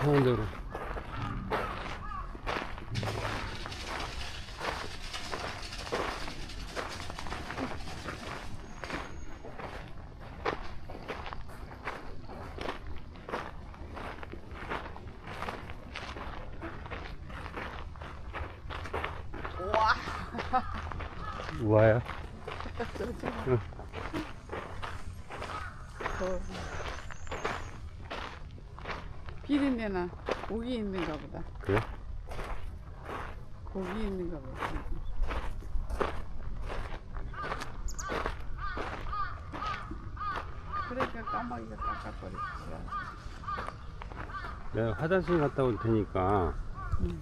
하는 대 비린내나 고기 있는가 보다. 그래? 고기 있는가 보다. 그러니까 까마귀가 깎아버렸어. 내가 화장실 갔다 올 테니까 응.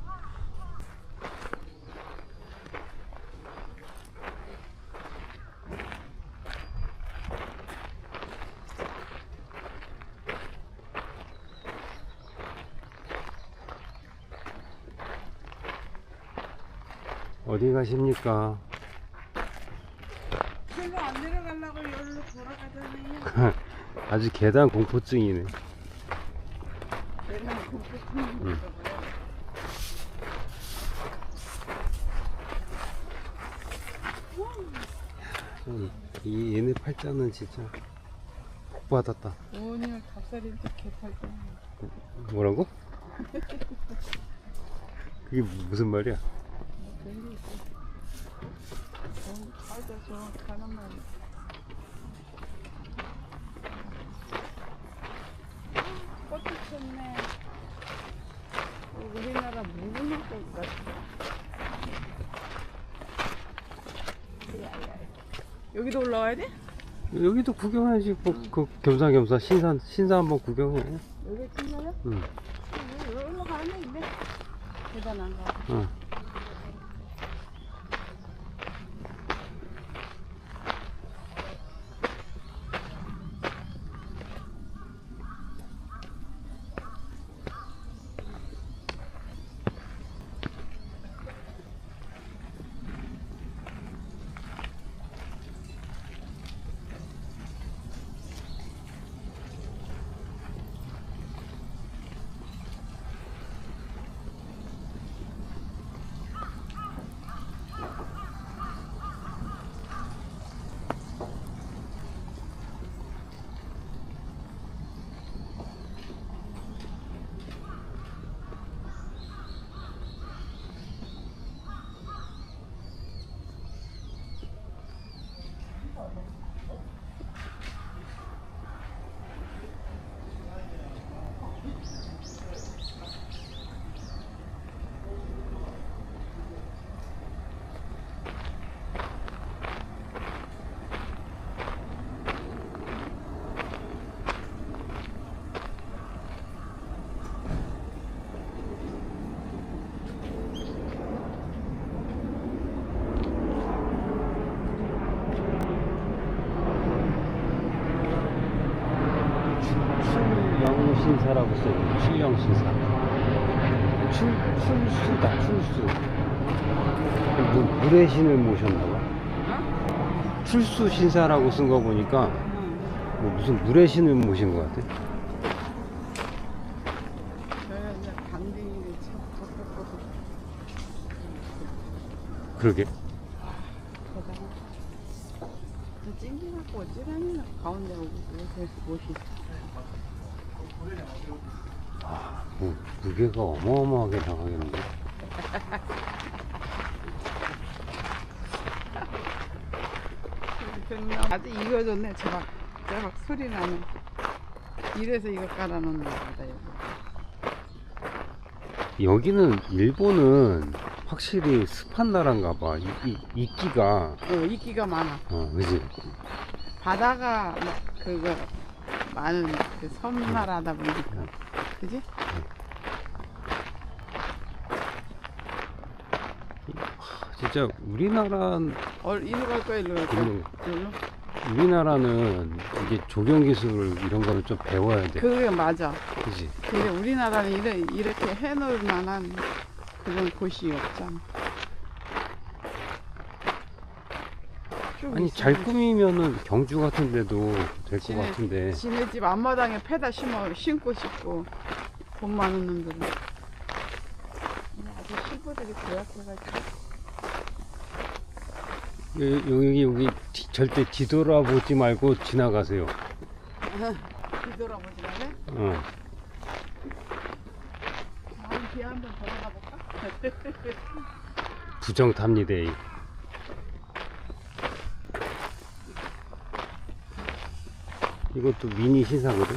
어디 가십니까? 제가 안 내려가려고 여기로 돌아가잖아요. 아주 계단 공포증이네. 내가 공포증이. 있어. 음, 이 얘네 팔자는 진짜 복 받았다. 오늘 답사리도 개팔자. 뭐라고? 그게 무슨 말이야? 게 있어. 어, 팔자 저 말. 꽃이. 어, 우리나라 무궁화 꽃 같아. 야야. 여기도 올라와야 돼? 여기도 구경해야지. 뭐, 그 겸사겸사 신산 신사 한번 구경해. 여기 찍나요? 응. 여기 올라가네 근데 대단한 거. 응. 출영신사라고 써요. 출영신사. 출, 출수다, 출수. 물, 물의 신을 모셨나봐. 어? 출수신사라고 쓴 거 보니까 응. 뭐 무슨 물의 신을 모신 것 같아. 그러게. 그 찡기갖고 어찌라니 가운데 오고 요새 옷이. 아, 무, 무게가 어마어마하게 나가겠는데. 아주 익어졌네. 제박 제박 소리 나네. 이래서 이거 깔아놓는 거다 여기. 여기는 일본은 확실히 습한 나라인가 봐. 이, 이, 이끼가. 어, 이끼가 많아. 어, 그지? 바다가 막 그거 많은 그 섬나라다 보니까. 그지? 진짜 우리나라, 어, 이리 갈 거야, 일로 갈 거야. 일로. 일로? 우리나라는 이게 조경 기술 이런 거를 좀 배워야 돼. 그게 맞아. 그지? 근데 우리나라는 이래, 이렇게 해놓을 만한 그런 곳이 없잖아. 쭉 아니. 잘 꾸미면은 경주 같은 데도 될 것 지네- 같은데. 지네 집 앞마당에 패다 심어, 심고 싶고. 돈 많은 놈들은. 아주 신부들이 도약해가지고. 여기 여기 뒤- 절대 뒤돌아보지 말고 지나가세요. 뒤돌아보지 말래? 어. 다음 뒤에 한번 돌아가 볼까? 부정 탑니다. 이것도 미니 신사거든.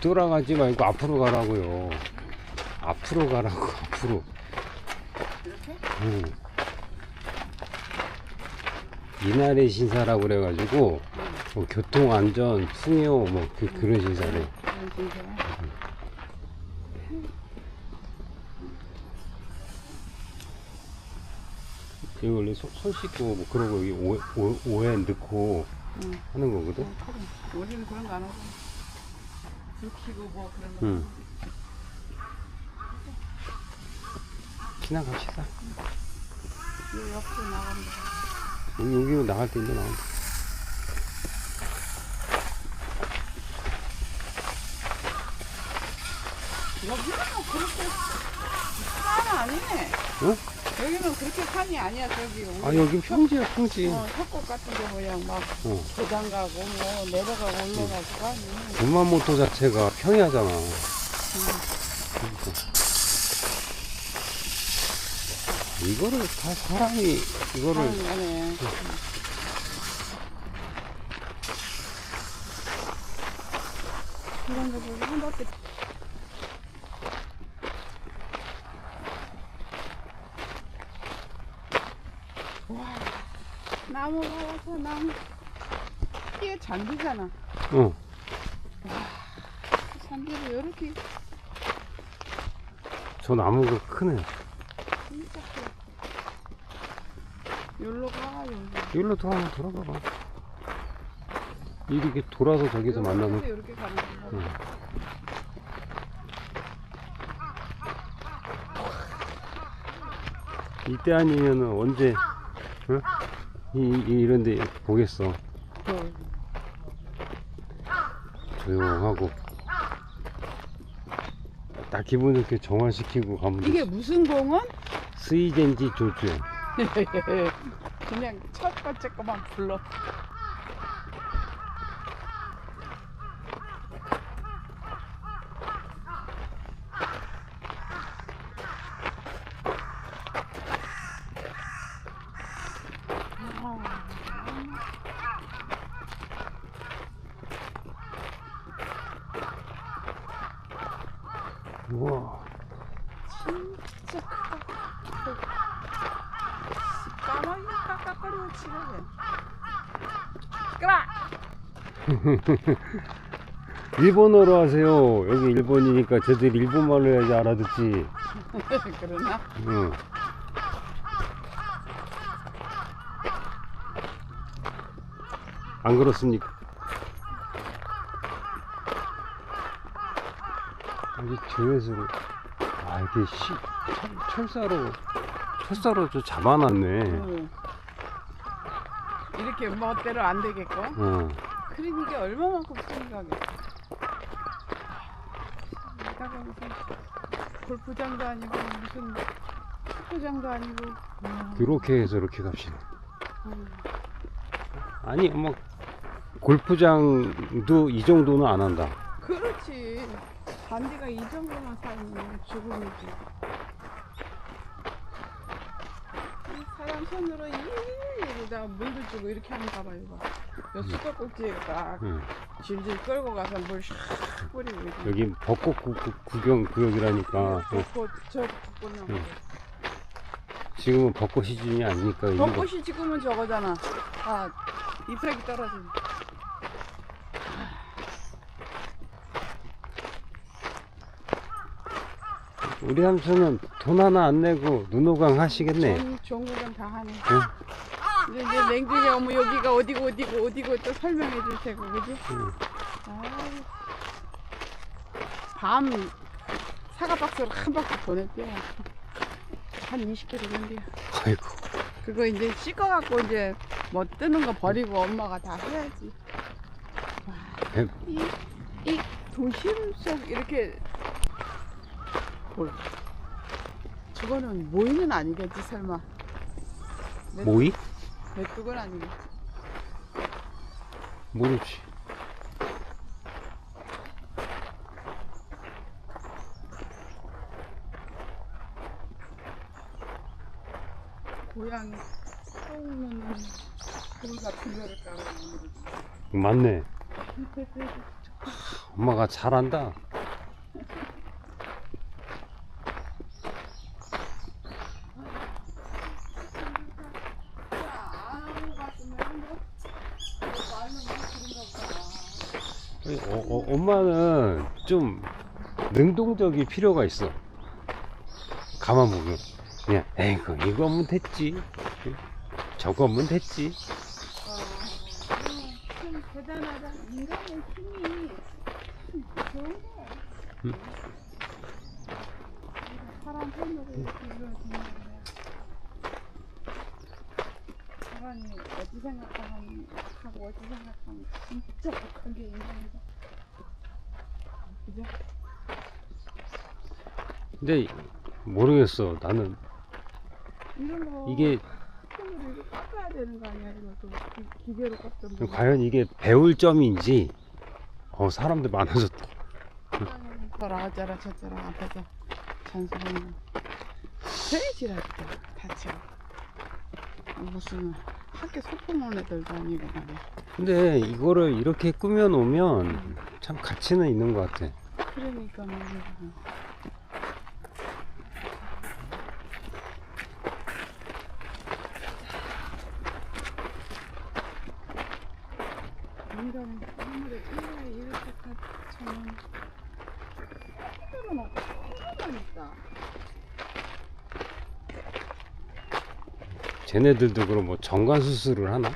뒤돌아가지 말고 앞으로 가라고요. 앞으로 가라고 앞으로. 이렇게? 응. 이날의 신사라고 그래가지고 뭐 교통안전, 풍요 뭐 그, 그런 신사래. 그런 신세가. 이거 원래 손, 손 씻고 뭐 그러고 여기 오, 오, 오에 넣고 응. 하는 거거든. 우리는 그런 거 안 하고. 불 켜고 뭐 그런 거. 응. 지나갑시다. 이 옆으로 나간다. 여기, 여기로 나갈 때 이제 나간다. 여기는 뭐 그렇게 산 아니네. 응? 여기는 그렇게 산이 아니야 저기. 아 여기 평지야 평지. 어, 협곡 같은 게 그냥 막 어. 도장 가고 뭐 내려가고 올라가고 하니. 군만모토 자체가 평야잖아. 이거를 다 사람이 이거를 아니, 아니. 이런 거 보고 한 바퀴 와 나무가 와서 나무 이게 잔디잖아 어 잔디를 이렇게 저 나무가 크네. 진짜 커 여기로 가 여기 여기로 또 한번 돌아가 봐. 이렇게 돌아서 저기서 만나면 이렇게 가는 응. 이때 아니면은 언제 응? 이, 이, 이런데 보겠어. 그 조용하고 딱 기분 좋게 정화시키고 가면 이게 되지. 무슨 공원? 스이젠지 조주야. 그냥 첫 번째 거만 불러. 우와. 진짜 크다. 까마귀 깍깍거리고 치네. 끄라! 일본어로 하세요. 여기 일본이니까 저들 일본말로 해야지 알아듣지. 그러나? 응. 안 그렇습니까? 여기 조회수로 아 이게 시, 철, 철사로 철사로 좀 잡아놨네. 응. 이렇게 멋대로 안 되겠고. 어. 그림 이게 얼마만큼 생각해. 이따가 무슨 골프장도 아니고 무슨 축구장도 아니고. 그렇게 해서 이렇게 갑시다. 음. 아니 뭐 골프장도 이 정도는 안 한다. 그렇지. 잔디가 이 정도만 살면 죽음이지. 이 사람 손으로 일일이 다 물도 주고 이렇게 하는 가 봐요. 봐. 요 수도꼭지에 딱 응. 질질 끌고 가서 물샥 뿌리고 이렇게. 여기 벚꽃 구, 구, 구경 구역이라니까 어, 벚꽃 저 벚꽃 나무. 응. 지금은 벚꽃 시즌이 아니니까 벚꽃이 지금은 저거잖아. 아 잎사귀 떨어진. 우리 삼촌은 돈 하나 안 내고 눈호강 하시겠네. 전 전국은 다 하네. 응? 이제, 이제 냉동에 오면 여기가 어디고 어디고 어디고 또 설명해 줄 테고 그지? 응. 아유. 밤 사과 박스를 한 바퀴 보냈대요. 한 20kg 된대요. 아이고. 그거 이제 씻어갖고 이제 뭐 뜨는 거 버리고 엄마가 다 해야지. 배- 이, 이 도심 속 이렇게 뭘? 저거는 모이는 아니겠지 설마? 메- 모이? 메뚜기는 아니겠지? 모르지. 고양이 똥는 돌 같은 거를 까고 맞네. 엄마가 잘한다. 아무 같으면 뭐 말로 막 그런가 보다. 어, 어, 엄마는 좀 능동적일 필요가 있어. 가만 보면 그냥 에이구 이거 하면 됐지. 저거 하면 됐지. 어, 참 대단하다. 인간의 힘이 참 좋은 거야. 음. 사람 손으로 이렇게 이루어지는 거야. 사람이 어디 생각하면 하고 어디 생각하면 진짜 독한 게 인간이다. 그죠? 근데 모르겠어. 나는 이런 거 이게 손으로 이렇게 깎아야 되는 거 아니야? 이것도 기- 기계로 깎던 거. 과연 이게 배울 점인지 어 사람들 많아졌다. 저라 어쩌라 저쩌라 앞에서 잔소리는 세지랄까 다쳐 무슨 학교 온 애들도 아니고 말이야 근데 이거를 이렇게 꾸며 놓으면 참 가치는 있는 것 같아. 그러니까 말이야 인간은 아무리 인간이 이렇게 같으면 새끼들은 없고 하나만 있다 쟤네들도 그럼 뭐 정관 수술을 하나?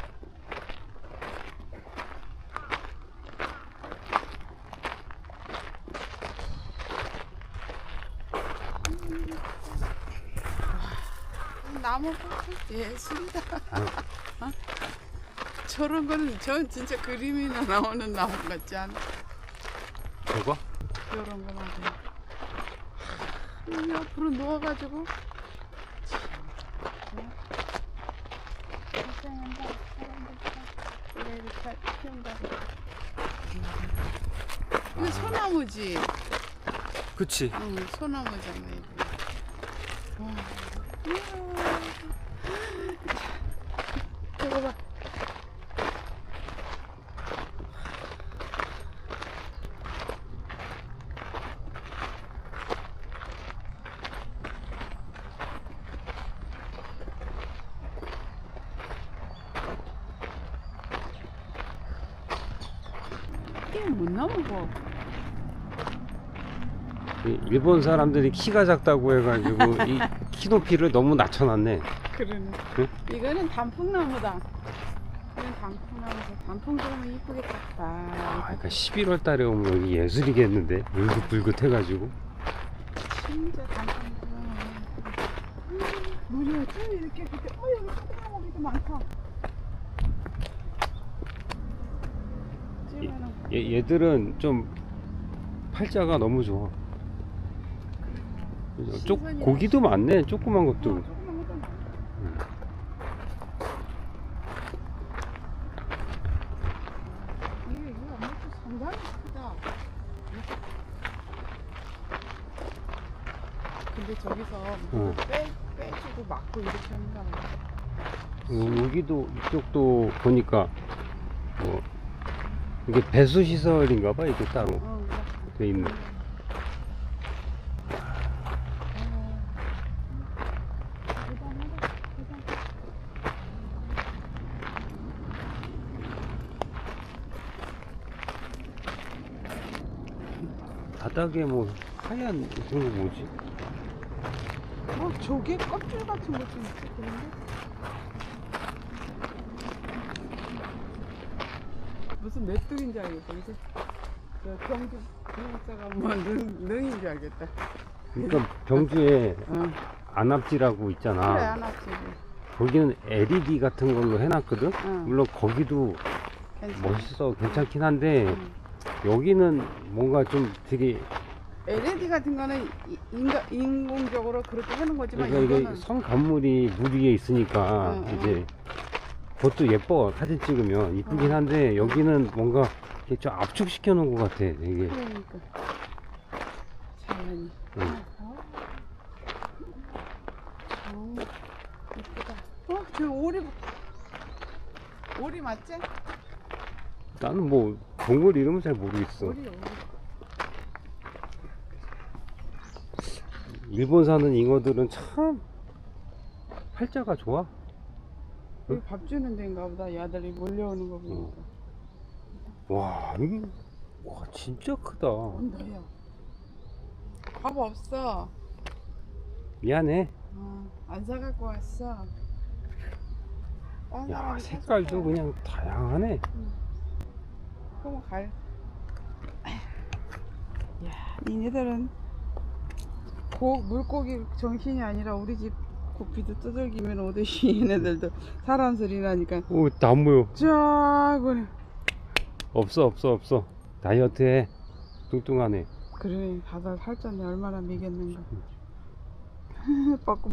나무 예술이다. 어? 저런 거는 전 진짜 그림이나 나오는 나무 같지 않아? 저거? 이런 거 말이야. 여기 앞으로 누워가지고. 참, 어? 고생한다. 그래. 이거 소나무지? 그치. 응, 소나무잖아, 이거. 와, 이야. 이거 못 넘어고. 이 일본 사람들이 키가 작다고 해가지고 이 키 높이를 너무 낮춰놨네. 그러네. 응? 이거는 단풍나무다. 이건 단풍나무다. 단풍 들으면 이쁘겠다. 아, 그러니까 11월 달에 오면 여기 예술이겠는데 울긋불긋 해가지고 진짜 단풍 들으면. 뭐냐, 저 이렇게 그때, 어, 여기 소나무기도 많다. 찌면은 얘, 얘들은 좀 팔자가 너무 좋아. 쪽 고기도 많네. 조그만 것도. 크다. 근데 저기서 응. 빼, 빼주고 막고 이렇게 하는가 봐. 어, 여기도 이쪽도 보니까 뭐 이게 배수 시설인가 봐 이게 따로 어, 돼 있네. 바닥에 뭐 하얀 그런 거 뭐지? 어, 조개 껍질 같은 것도 있을 텐데. 무슨 메뚜기인 줄 알겠다. 그지? 저 경주 기숙사가 뭐 능, 능인 줄 알겠다. 그러니까 병주에 응. 안압지라고 있잖아. 그래, 안 왔지. 거기는 LED 같은 걸로 해놨거든. 응. 물론 거기도 괜찮아. 멋있어, 괜찮긴 한데 응. 여기는 뭔가 좀 되게 LED 같은 거는 이- 인가, 인공적으로 그렇게 하는 거지만 그러니까 이게 이거는 성 건물이 물 위에 있으니까 응, 응. 이제 그것도 예뻐 사진 찍으면 이쁘긴 응. 한데 여기는 뭔가 이렇게 좀 압축시켜 놓은 것 같아 이게 그러니까 잘하니. 응. 어, 어, 예쁘다. 어, 저 오리 오리 맞지? 나는 뭐 동물 이름은 잘 모르겠어 오리 오리. 일본 사는 잉어들은 참 팔자가 좋아 여기 밥 주는 데인가 보다. 이 아들이 몰려오는 거 보니까. 와 이게 와 진짜 크다 언더야. 밥 없어. 미안해 어, 안 사갖고 왔어. 딴야 사람이 색깔도 사줄 거야. 그냥 다양하네 그럼 갈. 야, 니네들은 고, 물고기 정신이 아니라 우리 집 고피도 두들기면 오듯이 얘네들도 사람 소리 나니까. 오안 보여 쫙 그래. 없어 없어 없어. 다이어트해 뚱뚱하네. 그래 바다 살쪘네 얼마나 미겠는가.